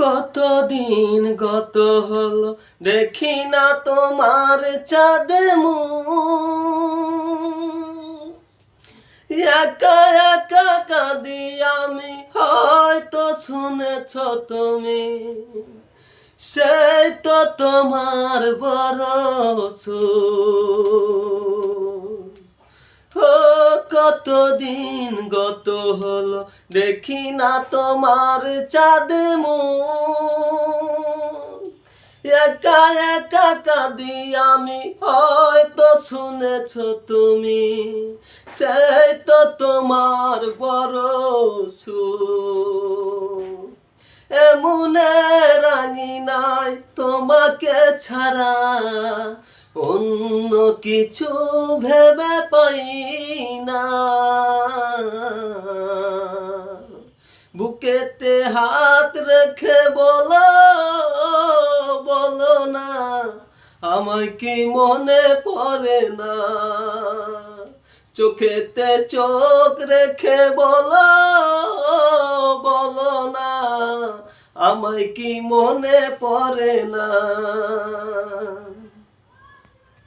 কতদিন গত হলো দেখি না তোমার চাঁদে মুখ। একা একা কাঁদি আমি, হয়তো শুনেছ তুমি সেই তো তোমার বড় সুখ। ও কতদিন গত হলো, দেখি না তোমার চাঁদ। একা একা কাঁদি আমি, হয়তো শুনেছ তুমি সেই তো তোমার বড় সুখ। এমনে রাঙি নাই তোমাকে ছাড়া অন্য কিছু ভেবে পাই না। বুকেতে হাত রেখে বলো বলো না, আমায় কি মনে পড়ে না? চোখেতে চোখ রেখে বলো বলো না, আমায় কি মনে পড়ে না?